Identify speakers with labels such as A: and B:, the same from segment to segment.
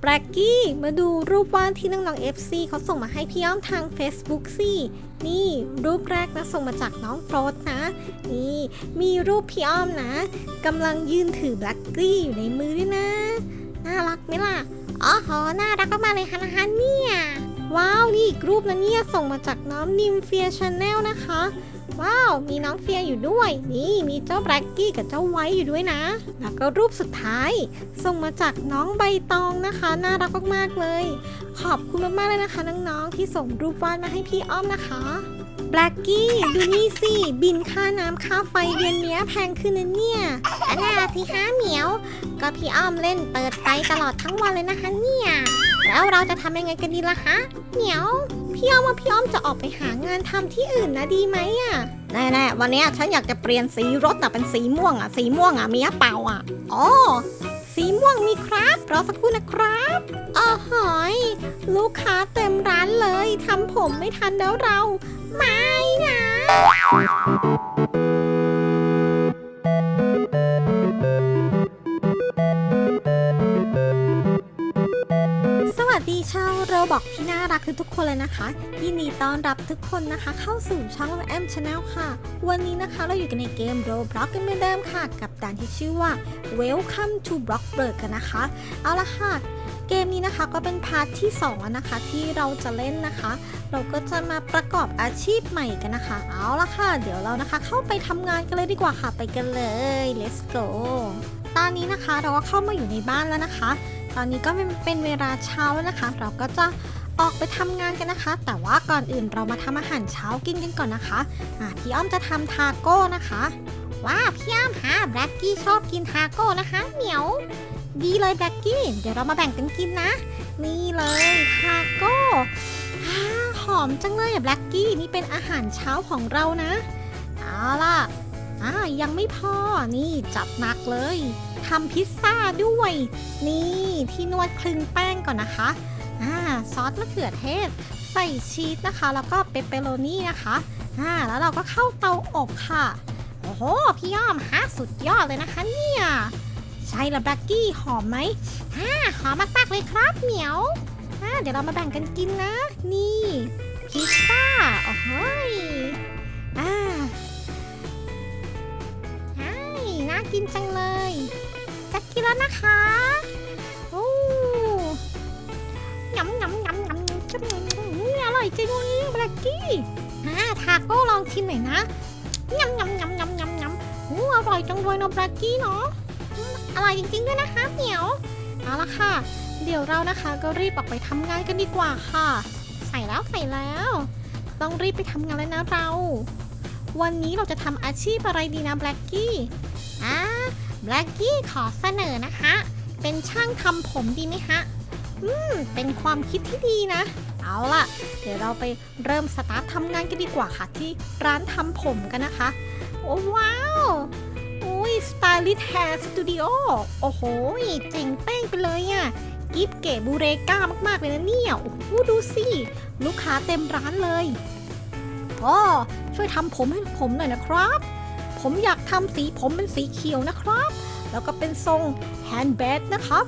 A: แบล็กกี้มาดูรูปวาดที่น้องๆ FC เขาส่งมาให้พี่อ้อมทาง Facebook สินี่รูปแรกนะส่งมาจากน้องโฟรสนะ นี่มีรูปพี่อ้อมนะกำลังยืนถือแบล็กกี้อยู่ในมือด้วยนะ น่ารักไหมล่ะอ๋อโหน่ารักมากเลยค่ะนะคะเนี่ย ว้าว นี่อีกรูปนะเนี่ยส่งมาจากน้องนิมเฟียชาแนลนะคะ ว้าว มีน้องเฟียอยู่ด้วย นี่มีเจ้าแบล็กกี้กับเจ้าไว้อยู่ด้วยนะ แล้วก็รูปสุดท้าย ส่งมาจากน้องใบตองนะคะ น่ารักมากๆเลย ขอบคุณมากๆเลยนะคะน้องๆที่ส่งรูปวาดมาให้พี่อ้อมนะคะแบล็กกี้ดูนี่สิบินค่าน้ำค่าไฟเดือนนี้แพงขึ้นนะเนี่ยอันน่าสิฮะเหมียว ก็พี่อ้อมเล่นเปิดไฟตลอดทั้งวันเลยนะคะเนี่ยแล้วเราจะทำยังไงกันดีล่ะคะเหมียว พี่อ้อมว่าพี่อ้อมจะออกไปหางานทำที่อื่นนะดีไหมอะแน่ๆ วันเนี้ยฉันอยากจะเปลี่ยนสีรถแต่เป็นสีม่วงอะสีม่วงอะมีหรือเปล่าอะอ๋อ สีม่วงมีครับรอสักครู่นะครับอ๋อหอย ลูกค้าเต็มร้านเลยทำผมไม่ทันแล้วเรา ไม่นะ ชาวโรบอกที่น่ารักทุกคนเลยนะคะยินดีต้อนรับทุกคนนะคะ เข้าสู่ช่องแอมชาแนลค่ะ วันนี้นะคะเราอยู่กันในเกม Roblox กันเหมือนเดิมค่ะ กับด่านที่ชื่อว่า Welcome to Bloxburg กันนะคะ เอาละค่ะ เกมนี้นะคะก็เป็นพาร์ทที่2แล้วนะคะ ที่เราจะเล่นนะคะ เราก็จะมาประกอบอาชีพใหม่กันนะคะ เอาละค่ะ เดี๋ยวเรานะคะ เข้าไปทำงานกันเลยดีกว่าค่ะไปกันเลย let's go ตอนนี้นะคะเราก็เข้ามาอยู่ในบ้านแล้วนะคะ ตอนนี้ก็เป็นเป็นเวลาเช้าแล้วนะคะ เราก็จะออกไปทำงานกันนะคะ แต่ว่าก่อนอื่นเรามาทำอาหารเช้ากินกันก่อนนะคะอ่าพี่อ้อมจะทำทาโก้นะคะ ว้าพี่อ้อมฮะแบล็กกี้ชอบกินทาโก้นะคะเหมียว ดีเลยแบล็กกี้เดี๋ยวเรามาแบ่งกันกินนะ นี่เลยทาโก้อ่าหอมจังเลยอะแบล็กกี้นี่เป็นอาหารเช้าของเรานะเอาล่ะอ่ายังไม่พอนี่จัดหนักเลย ทำพิซซ่าด้วย นี่ที่นวดคลึงแป้งก่อนนะคะอ่าซอสมะเขือเทศ ใส่ชีสนะคะ แล้วก็เปปเปโรนี่นะคะอ่าแล้วเราก็เข้าเตาอบค่ะ โอ้โห พี่ย่อมฮะสุดยอดเลยนะคะเนี่ยใช่ละแบ็กกี้หอมไหมอ่าหอมมากๆเลยครับเหมียวอ่าเดี๋ยวเรามาแบ่งกันกินนะ นี่ นะคะโอ้ยำยำยำยำจนี่อร่อยจริงวันนี้แบล็กกี้อ่าทาโก้ลองชิมหน่อยนะยำยำยำยำยำยำโอ้อร่อยจังเลยเนาะแบล็กกี้เนาะอร่อยจริงๆด้วยนะคะเหมียวเอาละค่ะ เดี๋ยวเรานะคะก็รีบออกไปทำงานกันดีกว่าค่ะ ใส่แล้วใส่แล้ว ต้องรีบไปทำงานแล้วนะเรา วันนี้เราจะทำอาชีพอะไรดีนะแบล็กกี้ แบล็กกี้ขอเสนอนะคะ เป็นช่างทำผมดีไหมฮะ อืม เป็นความคิดที่ดีนะ เอาล่ะ เดี๋ยวเราไปเริ่มสตาร์ททำงานกันดีกว่าค่ะที่ร้านทำผมกันนะคะ โอ้ว้าวอุ้ยสไตลิสแฮร์สตูดิโอ โอ้โหเจ๋งเป้งไปเลยอะ่ะกิฟเก๋บูเรก้ามาก ๆ เลยนะเนี่ย โอ้โห ดูสิ ลูกค้าเต็มร้านเลยอ๋อช่วยทำผมให้ผมหน่อยนะครับ ผมอยาก ทำสีผมเป็นสีเขียวนะครับ แล้วก็เป็นทรงแฮนด์แบกนะครับ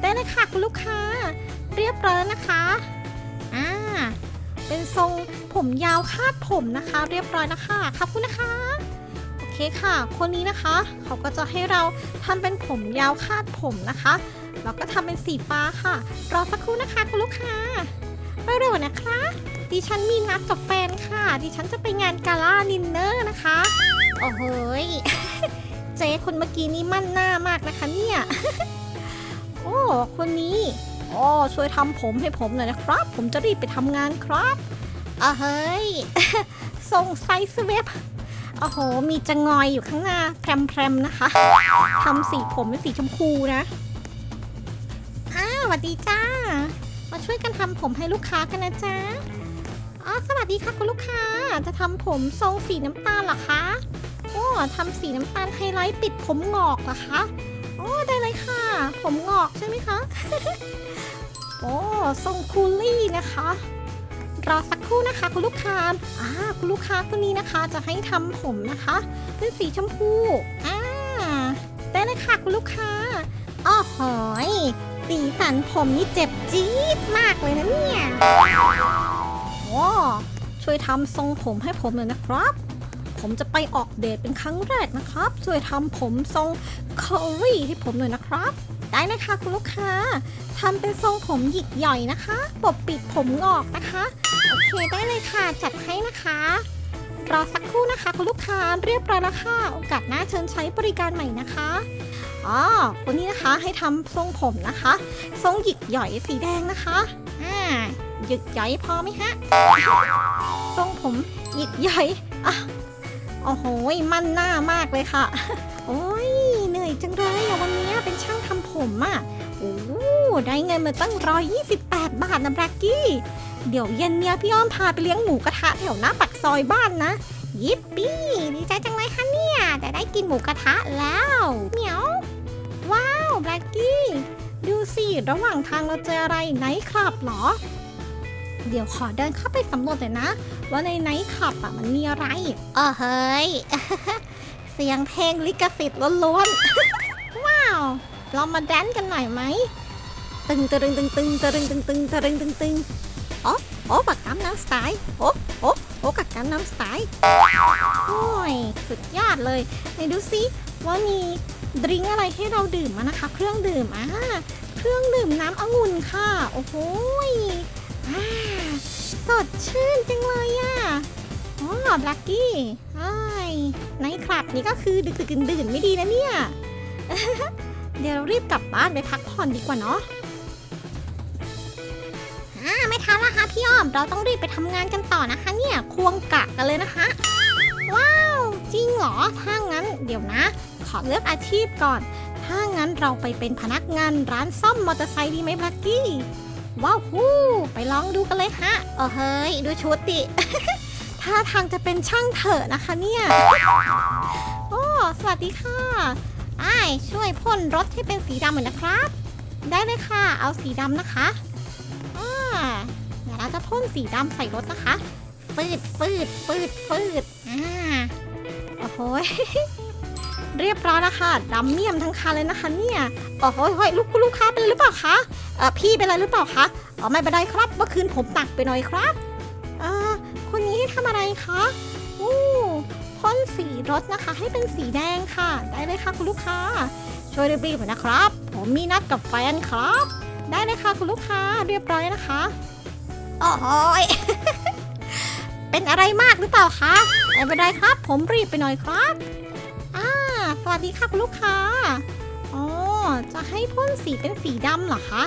A: ได้เลยค่ะคุณลูกค้า เรียบร้อยนะคะ อ่า เป็นทรงผมยาวคาดผมนะคะ เรียบร้อยนะคะ ขอบคุณนะคะ โอเคค่ะ คนนี้นะคะ เขาก็จะให้เราทำเป็นผมยาวคาดผมนะคะ แล้วก็ทำเป็นสีฟ้าค่ะ รอสักครู่นะคะคุณลูกค้าเร็วๆนะคะดิฉันมีนัดกับแฟนค่ะ ดิฉันจะไปงานกาล่านินเนอร์นะคะ โอ้โหยเจ๊คนเมื่อกี้นี่มั่นหน้ามากนะคะเนี่ย โอ้คนนี้โอ้ช่วยทำผมให้ผมหน่อยนะครับ ผมจะรีบไปทำงานครับอะเฮ้ยส่งไซส์เว็บโอ้โห มีจะงอยอยู่ข้างหน้าแพรมๆนะคะทำสีผมเป็นสีชมพูนะอ้าวสวัสดีจ้า มาช่วยกันทำผมให้ลูกค้ากันนะจ๊ะอ๋อสวัสดีค่ะคุณลูกค้า จะทำผมทรงสีน้ำตาลเหรอคะ ทำสีน้ำตาลไฮไลท์ปิดผมงอกเหรอคะโอ้ได้เลยค่ะ ผมงอกใช่ไหมคะ โอ้ทรงคูลลี่นะคะ รอสักครู่นะคะ คุณลูกค้าอ่าคุณลูกค้าคนนี้นะคะ จะให้ทำผมนะคะ เป็นสีชมพูอ่าได้เลยค่ะคุณลูกค้าอ้อหอยสีสันผมนี่เจ็บจี๊ดมากเลยนะเนี่ยว้าช่วยทำทรงผมให้ผมหน่อยนะครับ ผมจะไปออกเดทเป็นครั้งแรกนะครับ ช่วยทำผมทรงเคอรี่ให้ผมหน่อยนะครับ ได้นะคะคุณลูกค้าทำเป็นทรงผมหยิกหย่อยนะคะปกปิดผมงอกนะคะ โอเคได้เลยค่ะจัดให้นะคะรอสักครู่นะคะคุณลูกค้าเรียบร้อยแล้วค่ะโอกาสหน้าเชิญใช้บริการใหม่นะคะอ๋อวันนี้นะคะให้ทำทรงผมนะคะ ทรงหยิกหย่อยสีแดงนะคะอ่าหยิกหย่อยพอไหมฮะทรงผมหยิกหย่อยอะ โอ้โหมันหน้ามากเลยค่ะ โอ้ยเหนื่อยจังเลยวันนี้เป็นช่างทำผมอะโอ้ได้เงินมาตั้งร้อยยี่สิบแปดบาทนะแบล็กกี้ เดี๋ยวเย็นเนี้ยพี่อ้อมพาไปเลี้ยงหมูกระทะแถวหน้าปากซอยบ้านนะ ยิปปี้ดีใจจังเลยค่ะเนี่ยจะได้กินหมูกระทะแล้วเหมียว ว้าวแบล็กกี้ ดูสิ ระหว่างทางเราเจออะไรไนท์คลับหรอ เดี๋ยวขอเดินเข้าไปสำรวจเลยนะ ว่าในไนท์คลับอะมันมีอะไรอ๋อเฮ้ย เสียงเพลงลิขสิทธิ์ล้วนๆ ว้าว เรามาแดนกันหน่อยไหม ตึงตะรึงตึงตึงตะรึงตึงตึงตะรึงตึงตึงโอ้โอ้กักนำน้ำสไตล์โอ้โอ้โอ้กักนำน้ำสไตล์โอ้ย สุดยอดเลยไหนดูซิว่ามีดริงอะไรให้เราดื่มมานะคะ เครื่องดื่มอ่าเครื่องดื่มน้ำองุ่นค่ะ โอ้โห ยอ่าสดชื่นจังเลยอะอ๋อแบล็กกี้ไอ้ในคลับนี่ก็คือดึกๆดื่นๆไม่ดีนะเนี่ย เดี๋ยวเรารีบกลับบ้านไปพักผ่อนดีกว่าเนาะอ่าไม่ทันล้วค่ะพี่อ้อม เราต้องรีบไปทำงานกันต่อนะคะ เนี่ยควงกะกันเลยนะคะ ว้าว จริงเหรอ ถ้างั้นเดี๋ยวนะ ขอเลือกอาชีพก่อน ถ้างั้นเราไปเป็นพนักงานร้านซ่อมมอเตอร์ไซค์ดีไหมแบล็กกี้ ว้าวฮู้ไปลองดูกันเลยฮะเออเฮ้ย ดูชุดดิ ท่าทางจะเป็นช่างเถอะนะคะเนี่ย โอ้ สวัสดีค่ะไอ้ช่วยพ่นรถให้เป็นสีดำเหมือนนะครับ ได้เลยค่ะ เอาสีดำนะคะอ่าเดี๋ยวเราจะพ่นสีดำใส่รถนะคะ ฟืดฟืดฟืดฟืดอ่าโอ้โหย เรียบร้อยแล้วค่ะดำเมี่ยมทั้งคันเลยนะคะเนี่ยโอ้โหยเฮ้ยลูกลูกค้าเป็นไรหรือเปล่าคะเออพี่เป็นอะไรหรือเปล่าคะอ๋อไม่เป็นไรครับเมื่อคืนผมตักไปหน่อยครับเออคนนี้ให้ทำอะไรคะอู้พ่นสีรถนะคะ ให้เป็นสีแดงค่ะ ได้เลยค่ะคุณลูกค้า ช่วยรีบๆหน่อยนะครับ ผมมีนัดกับแฟนครับ ได้เลยค่ะคุณลูกค้าเรียบร้อยนะคะโอ้ยเป็นอะไรมากหรือเปล่าคะไม่เป็นไรครับ ผมรีบไปหน่อยครับ สวัสดีค่ะคุณลูกค้า อ๋อ จะให้พ่นสีเป็นสีดำเหรอคะ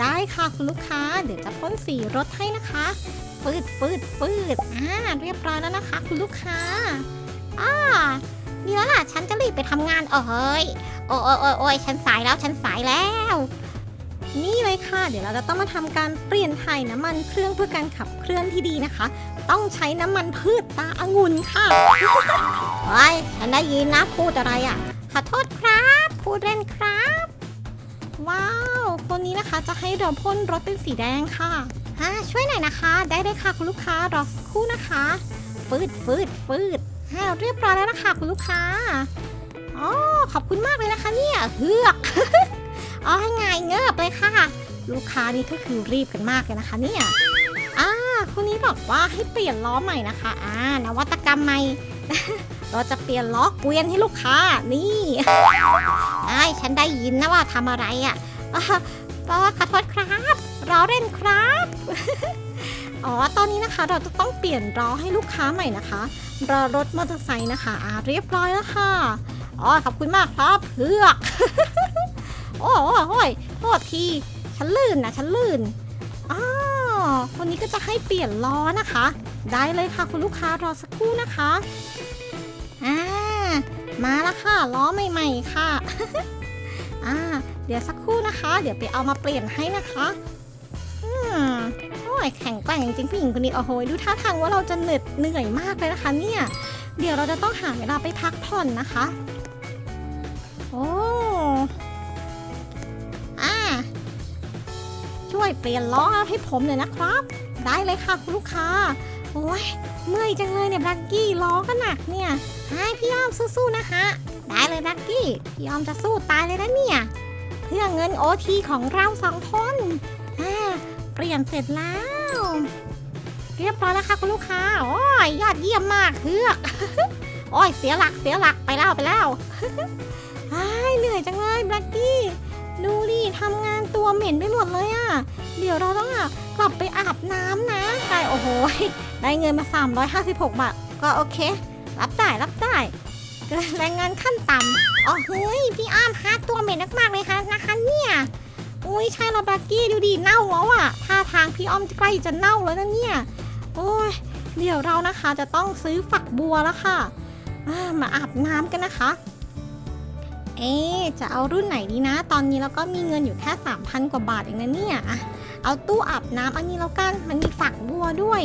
A: ได้ค่ะคุณลูกค้า เดี๋ยวจะพ่นสีรถให้นะคะฟืดฟืดฟืดอ่า เรียบร้อยแล้วนะคะ คุณลูกค้า อ่าดีแล้วล่ะ ฉันจะรีบไปทำงานเออเฮ้ยโอ้ยโอ้ยโอ้ยโอ้ยฉันสายแล้ว ฉันสายแล้ว นี่เลยค่ะ เดี๋ยวเราจะต้องมาทำการเปลี่ยนถ่ายน้ำมันเครื่องเพื่อการขับเคลื่อนที่ดีนะคะ ต้องใช้น้ำมันพืชตาอางุ่นค่ะเฮ้ยฉันได้ยินนะพูดอะไรอะ่ะ ขอโทษครับ พูดเล่นครับ ว้าว คนนี้นะคะจะให้เราพ่นรถเป็นสีแดงค่ะฮะช่วยหน่อยนะคะ ได้เลยค่ะคุณลูกค้ารอสักครู่นะคะ ฟืดฟืดฟืดฮ่าเรียบร้อยแล้วนะคะคุณลูกค้าอ๋อขอบคุณมากเลยนะคะเนี่ยเฮือกอ๋อให้ไงเงือบเลยค่ะ ลูกค้านี่ก็คือรีบกันมากเลยนะคะเนี่ยาคนนี้บอกว่าให้เปลี่ยนล้อใหม่นะคะอ่านวัตกรรมใหม่ เราจะเปลี่ยนล้อเกวียนให้ลูกค้า นี่ไอ้ฉันได้ยินนะว่าทำอะไรอะ่ะอ่าขอโทษครับล้อเล่นครับ อ๋อ ตอนนี้นะคะเราจะต้องเปลี่ยนล้อให้ลูกค้าใหม่นะคะรอรถมอเตอร์ไซค์นะคะอ่าเรียบร้อยแล้วค่ะ อ๋อ ขอบคุณมากครับเพือกโอ้โหโอ้ยโทษที ฉันลื่นนะฉันลื่นอ๋อ คนนี้ก็จะให้เปลี่ยนล้อนะคะ ได้เลยค่ะคุณลูกค้ารอสักครู่นะคะอ่ามาแล้วค่ะล้อใหม่ๆค่ะอ่าเดี๋ยวสักครู่นะคะ เดี๋ยวไปเอามาเปลี่ยนให้นะคะอืมโอ้ยแข็งแกร่งจริงๆผู้หญิงคนนี้โอ้โหดูท่าทางว่าเราจะเหนื่อยเหนื่อยมากเลยนะคะเนี่ยเดี๋ยวเราจะต้องหาเวลาไปพักผ่อนนะคะ โอ้ ช่วยเปลี่ยนล้อให้ผมหน่อยนะครับ ได้เลยค่ะคุณลูกค้า โอ้ยเมื่อยจังเลยเนี่ยบล็กกี้ล้อก็หนักเนี่ยให้พี่ยอมสู้ๆนะคะ ได้เลยบล็กกี้พี่ยอมจะสู้ตายเลยนะเนี่ยเพื่อเงินโอทีของเราสองคนอ่าเปลี่ยนเสร็จแล้ว เรียบร้อยแล้วค่ะคุณลูกค้าโอ้ยยอดเยี่ยมมากเฮือกโอ้ยเสียหลักเสียหลักไปแล้วไปแล้วอ้เหนื่อยจังเลยแบล็กกี้ ดูดิทำงานตัวเหม็นไปหมดเลยอะเดี๋ยวเราต้องอะกลับไปอาบน้ำนะได้โอ้โห ได้เงินมา 356 บาท ก็โอเค รับได้รับได้เกิแรงงานขั้นต่ำอ๋อเฮ้ย พี่อ้ามฮาร์ดตัวเหม็นมากๆเลยค่ะนะคะเนี่ยอุ้ยใช่เราแบกกี้ดูดิเน่าแล้วอะท่าทางพี่อ้อมใกล้จะเน่าแล้วนะเนี่ย โอ้ยเดี๋ยวเรานะคะจะต้องซื้อฝักบัวแล้วค่ะ มาอาบน้ำกันนะคะ เอ๊จะเอารุ่นไหนดีนะ ตอนนี้เราก็มีเงินอยู่แค่ 3,000 กว่าบาทเองนะเนี่ยอะเอาตู้อาบน้ำอันนี้แล้วกันมันมีฝักบัวด้วย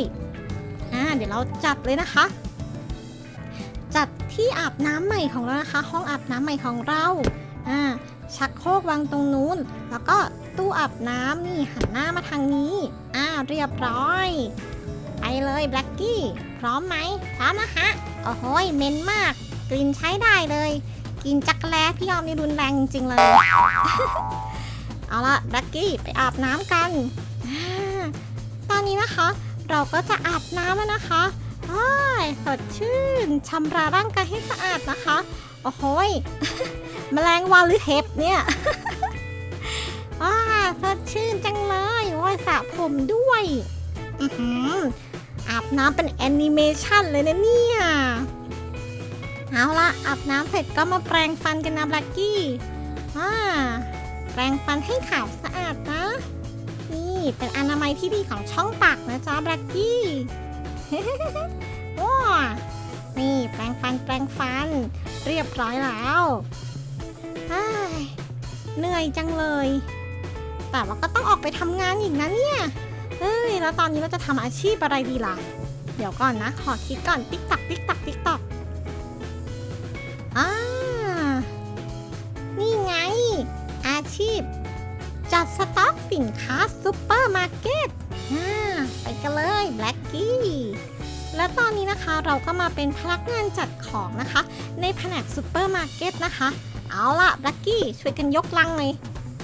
A: อ่าเดี๋ยวเราจัดเลยนะคะ จัดที่อาบน้ำใหม่ของเรานะคะ ห้องอาบน้ำใหม่ของเราอ่าชักโครกวางตรงนู้น แล้วก็ตู้อาบน้ำนี่หันหน้ามาทางนี้อ่าเรียบร้อยไปเลยแบล็กกี้พร้อมไหมพร้อมนะฮะโอ้โหเหม็นมาก กลิ่นใช้ได้เลย กินจักรแล้พี่ยอมนี่รุนแรงจริงๆเลย เอาละแบ็กกี้ไปอาบน้ำกัน ตอนนี้นะคะ เราก็จะอาบน้ำแล้วนะคะอ้ยสดชื่นชำระร่างกายให้สะอาดนะคะ โอ้โหยแมลงวันหรือเห็บเนี่ยว้าสดชื่นจังเลยโอ้ยสระผมด้วยอือหืออาบน้ำเป็นแอนิเมชันเลยนะเนี่ย เอาละอาบน้ำเสร็จก็มาแปรงฟันกันนะแบล็กกี้อ่าแปรงฟันให้ขาวสะอาดนะ นี่เป็นอนามัยที่ดีของช่องปากนะจ๊ะแบล็กกี้ว้านี่แปรงฟันแปรงฟัน เรียบร้อยแล้วอ้าเหนื่อยจังเลย แต่ว่าก็ต้องออกไปทำงานอีกนะเนี่ย เฮ้ย แล้วตอนนี้เราจะทำอาชีพอะไรดีล่ะ เดี๋ยวก่อนนะ ขอคิดก่อน ติ๊กตัก ติ๊กตัก ติ๊กตัก ชีพ จัดสต็อกสินค้าซูเปอร์มาร์เก็ตไปกันเลยแบล็กกี้และตอนนี้นะคะเราก็มาเป็นพนักงานจัดของนะคะ ในแผนกซูเปอร์มาร์เก็ตนะคะ เอาล่ะแบล็กกี้ช่วยกันยกลังเลย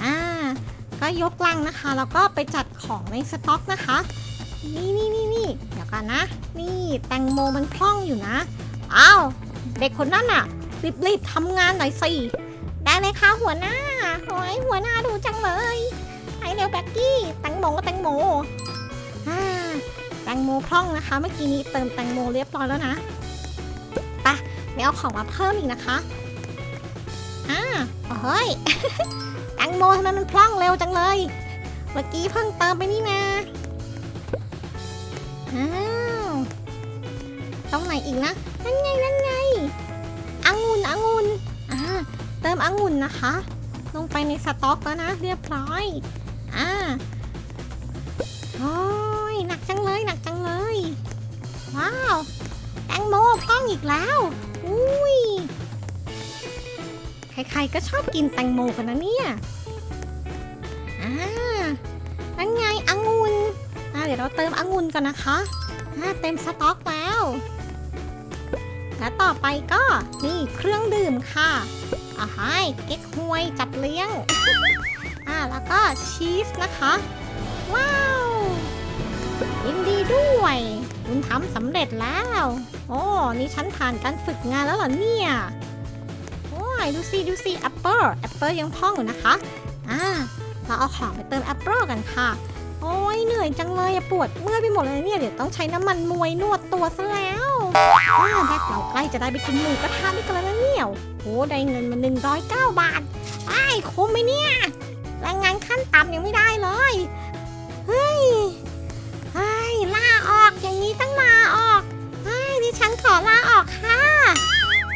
A: อ่าก็ยกลังนะคะแล้วก็ไปจัดของในสต็อกนะคะนี่นี่นี่นี่เดี๋ยวกันนะ นี่แตงโมมันพร่องอยู่นะอ้าวเด็กคนนั้นน่ะรีบๆทำงานหน่อยสิได้เลยค่ะหัวหน้า โอ้ยหัวหน้าดูจังเลยไปเร็วแบ็กกี้แตงโมก็แตงโมอ่าแตงโมพร่องนะคะ เมื่อกี้นี้เติมแตงโมเรียบร้อยแล้วนะไปไปเอาของมาเพิ่มอีกนะคะอ่าโอ้เฮ้ยแตงโมทำไมมันพร่องเร็วจังเลย เมื่อกี้เพิ่งเติมไปนี่นะอ้าวตรงไหนอีกนะนั่นไงนั่นไงองุ่นองุ่นอ่าเติมองุ่นนะคะ ลงไปในสต็อกแล้วนะ เรียบร้อย อ่าโอ้ยหนักจังเลยหนักจังเลย ว้าว แตงโมพร่องอีกแล้ว อุ้ย ใครๆก็ชอบกินแตงโมกันนะเนี่ย อ่านั่นไงองุ่นอ่าเดี๋ยวเราเติมองุ่นกันนะคะอ่าเต็มสต็อกแล้ว และต่อไปก็นี่เครื่องดื่มค่ะ อ่าให้เก๊กฮวยจัดเลี้ยง อ่าแล้วก็ชีสนะคะ ว้าว ยินดีด้วย คุณทำสำเร็จแล้ว โอ้นี่ฉันผ่านการฝึกงานแล้วเหรอเนี่ยโอ้ยดูสิดูสิแอปเปิลแอปเปิลยังพองอยู่นะคะ อ่าเราเอาของไปเติมแอปเปิลกันค่ะ โอ้ยเหนื่อยจังเลยปวดเมื่อยไปหมดเลยเนี่ยเดี๋ยวต้องใช้น้ำมันมวยนวดตัวซะแล้ว แรกเราใกล้จะได้ไปกินหมูกระทะนี่กันแล้วนะเนี่ยโอ้ได้เงินมา109 บาทไอ้คุ้มไหมเนี่ยแรงงานขั้นต่ำยังไม่ได้เลยเฮ้ยเฮ้ยลาออกอย่างนี้ตั้งลาออกเฮ้ยดิฉันขอลาออกค่ะ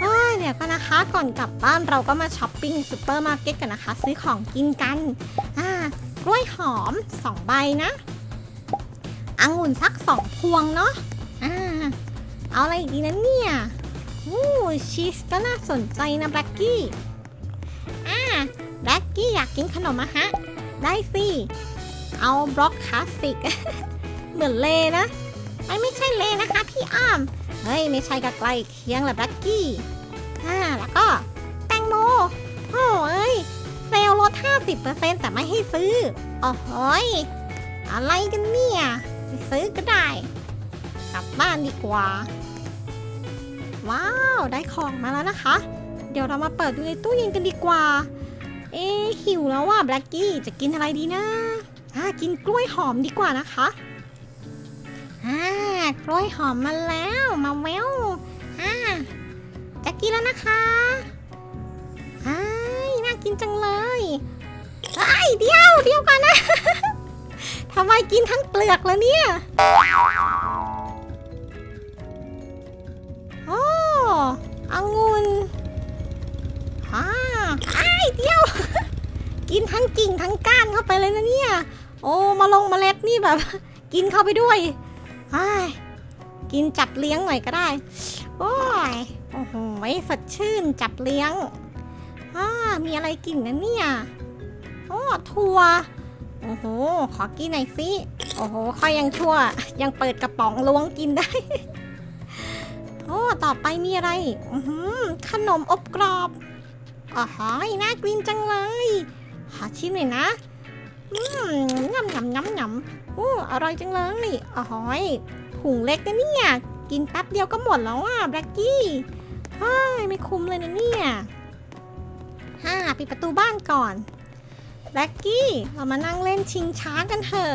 A: เฮ้ยเดี๋ยวกันะคะก่อนกลับบ้านเราก็มาช้อปปิ้งซูเปอร์มาร์เก็ตกันนะคะ ซื้อของกินกันอ่ากล้วยหอม 2 ใบนะ องุ่นสัก 2 พวงเนาะ เอาอะไรอีกดีนะเนี่ยอู้ชีสก็น่าสนใจนะแบล็กกี้ อ่าแบล็กกี้อยากกินขนมอะฮะ ได้สิ เอาบล็อกคลาสสิก เหมือนเลนะไม่ไม่ใช่เลนะคะพี่อ้อม เฮ้ย ไม่ใช่ก็ใกล้เคียงแหละแบล็กกี้อ่าแล้วก็ แตงโมโอ้เอ้ยเซลลลด50%แต่ไม่ให้ซื้อโอ้โหยอะไรกันเนี่ย ซื้อก็ได้ กลับบ้านดีกว่า ว้าว ได้ของมาแล้วนะคะ เดี๋ยวเรามาเปิดดูในตู้เย็นกันดีกว่า เอ๊หิวแล้วว่ะแบล็กกี้จะกินอะไรดีนะอ่ากินกล้วยหอมดีกว่านะคะอ่ากล้วยหอมมาแล้วมาแววอ่าจะกินแล้วนะคะอ้าน่ากินจังเลยไอ้เดียวเดียวกันนะทำไมกินทั้งเปลือกแล้วเนี่ย องุ่นฮ่าไอ้เดียว กินทั้งกิ่งทั้งก้านเข้าไปเลยนะเนี่ย โอ้มาลงมาเล็ดนี่แบบ กินเข้าไปด้วยไอ้กินจับเลี้ยงหน่อยก็ได้ โอ้ย โอ้โหสดชื่นจับเลี้ยงอ่ามีอะไรกินนะเนี่ย โอ้ถั่ว โอ้โห ขอกินหน่อยสิ โอ้โหคอยยังชั่ว ยังเปิดกระป๋องล้วงกินได้ โอ้ต่อไปมีอะไรอือหือขนมอบกรอบอ๋อหอยน่ากินจังเลยขอชิมหน่อยนะอืมยำยำยำยำโอ้อร่อยจังเลยอ๋อหอยถุงเล็กนะเนี่ยกินแป๊บเดียวก็หมดแล้วอะแบล็กกี้เฮ้ยไม่คุ้มเลยนะเนี่ยฮ่าปิดประตูบ้านก่อนแบล็กกี้เรามานั่งเล่นชิงช้ากันเถอะ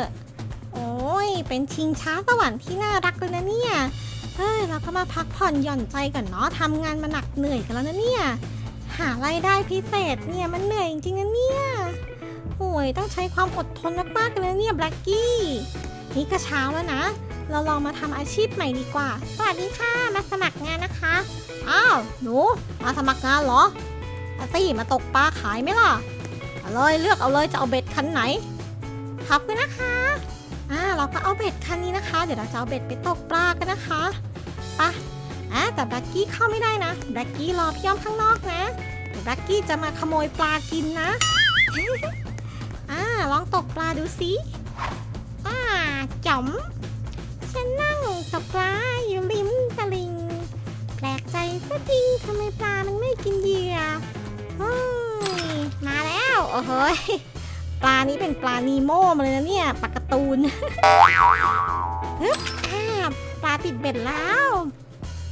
A: โอ้ยเป็นชิงช้าสวรรค์ที่น่ารักเลยนะเนี่ย เฮ้ยเราก็มาพักผ่อนหย่อนใจก่อนเนาะทำงานมาหนักเหนื่อยกันแล้วนะเนี่ย หารายได้พิเศษเนี่ยมันเหนื่อยจริงๆนะเนี่ยโอ้ยต้องใช้ความอดทนมากๆเลยนะเนี่ยแบล็กกี้นี่ก็เช้าแล้วนะ เราลองมาทำอาชีพใหม่ดีกว่า สวัสดีค่ะ มาสมัครงานนะคะ อ้าว หนู มาสมัครงานเหรออาตี้มาตกปลาขายไหมล่ะเอาเลยเลือกเอาเลยจะเอาเบ็ดคันไหนขอบคุณนะคะ อ่าเราก็เอาเบ็ดคันนี้นะคะ เดี๋ยวเราจะเอาเบ็ดไปตกปลากันนะคะ ปะอ่าแต่แบ็กกี้เข้าไม่ได้นะแบ็กกี้รอพี่ย่อมข้างนอกนะแบ็กกี้จะมาขโมยปลากินนะอ่าลองตกปลาดูสิอ่าจ๋อมฉันนั่งตกปลาอยู่ริมตลิ่งแปลกใจซะจริงทำไมปลามันไม่กินเหยื่อเฮ้ยมาแล้วโอ้โหยปลานี้เป็นปลานีโม่มาเลยนะเนี่ยปลากร์ตูน ติดเบ็ดแล้ว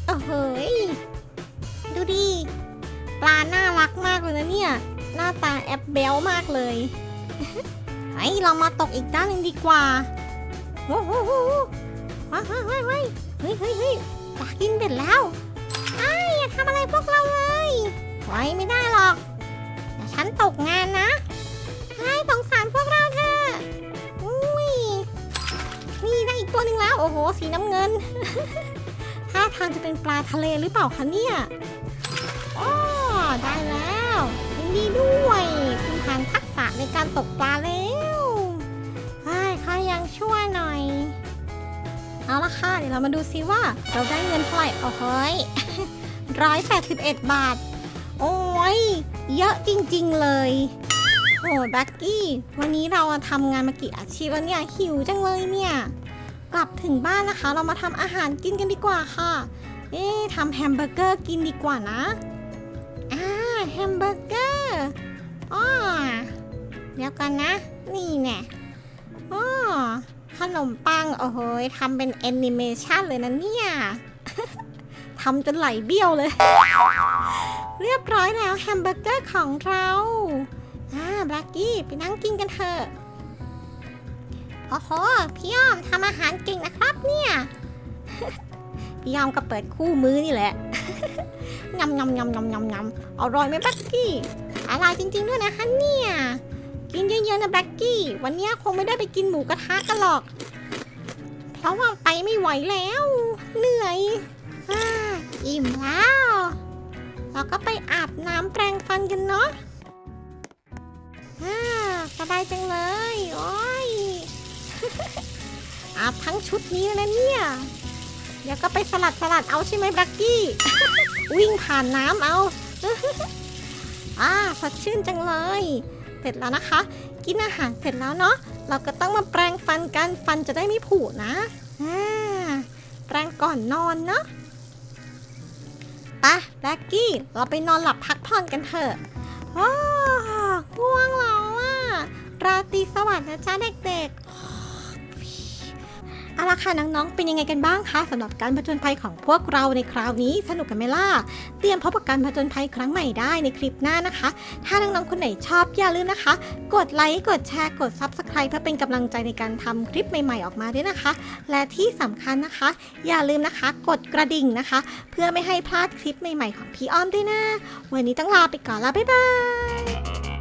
A: โอ้โหยดูดิปลาน่ารักมากเลยนะเนี่ย หน้าตาแอปเบลมากเลยไอ้เรามาตกอีกด้านหนึ่งดีกว่าโอ้โหว้ายว้ายว้ายเฮ้ยเฮ้ยเฮ้ยปลากินเบ็ดแล้วไอ้อย่าทำอะไรพวกเราเลยไว้ไม่ได้หรอกฉันตกงานนะ สีน้ำเงิน ท่าทางจะเป็นปลาทะเลหรือเปล่าคะเนี่ยอ๋อได้แล้วยินดีด้วย คุณผ่านทักษะในการตกปลาแล้วไอ้ยข้ายังช่วยหน่อย เอาละค่ะ เดี๋ยวเรามาดูซิว่า เราได้เงินเท่าไหร่โอ้โหยร้อยแปดสิบเอ็ดบาท โอ้ย เยอะจริง ๆ เลยโอ้แบ็กกี้ วันนี้เราทำงานมากี่อาชีพแล้วเนี่ย หิวจังเลยเนี่ย กลับถึงบ้านนะคะ เรามาทำอาหารกินกันดีกว่าค่ะ เอ๊ทำแฮมเบอร์เกอร์กินดีกว่านะอ่าแฮมเบอร์เกอร์อ๋อเดี๋ยวกันนะ นี่แน่อ๋อขนมปัง โอ้โหยทำเป็นแอนิเมชันเลยนะเนี่ยทำจนไหลเบี้ยวเลย เรียบร้อยแล้วแฮมเบอร์เกอร์ของเราอ่าแบล็กกี้ไปนั่งกินกันเถอะ โอ้โห พี่ยอมทำอาหารเก่งนะครับเนี่ย พี่ยอมก็เปิดคู่มือนี่แหละยำยำยำยำยำยำอร่อยไหมแบล็กกี้อร่อยจริง ๆ ด้วยนะคะเนี่ย กินเยอะๆนะแบล็กกี้ วันนี้คงไม่ได้ไปกินหมูกระทะกันหรอก เพราะว่าไปไม่ไหวแล้ว เหนื่อยอิ่มแล้ว เราก็ไปอาบน้ำแปรงฟันกันเนาะสบายจังเลย โอ้ย อาบทั้งชุดนี้เลยนะเนี่ยเดี๋ยวก็ไปสลัดสลัดเอาใช่ไหมบล็กกี้ วิ่งผ่านน้ำเอาอ่าสดชื่นจังเลย เสร็จแล้วนะคะ กินอาหารเสร็จแล้วเนาะเราก็ต้องมาแปรงฟันกันฟันจะได้ไม่ผุนะอแปรงก่อนนอนเนาะปแบล็กกี้เราไปนอนหลับพักผ่อนกันเถอะอ้าวง่วงแล้วอะราตรีสวัสดิ์นะจ๊ะเด็กๆ เอาละค่ะน้องๆ เป็นยังไงกันบ้างคะสำหรับการผจญภัยของพวกเราในคราวนี้สนุกกันไหมล่ะ เตรียมพบกับการผจญภัยครั้งใหม่ได้ในคลิปหน้านะคะ ถ้าน้องๆ คนไหนชอบอย่าลืมนะคะ กดไลค์ กดแชร์ กด Subscribe เพื่อเป็นกำลังใจในการทำคลิปใหม่ ๆ ออกมาด้วยนะคะ และที่สำคัญนะคะ อย่าลืมนะคะ กดกระดิ่งนะคะ เพื่อไม่ให้พลาดคลิปใหม่ๆ ของพี่อ้อมด้วยนะ วันนี้ต้องลาไปก่อนแล้วบ๊ายบาย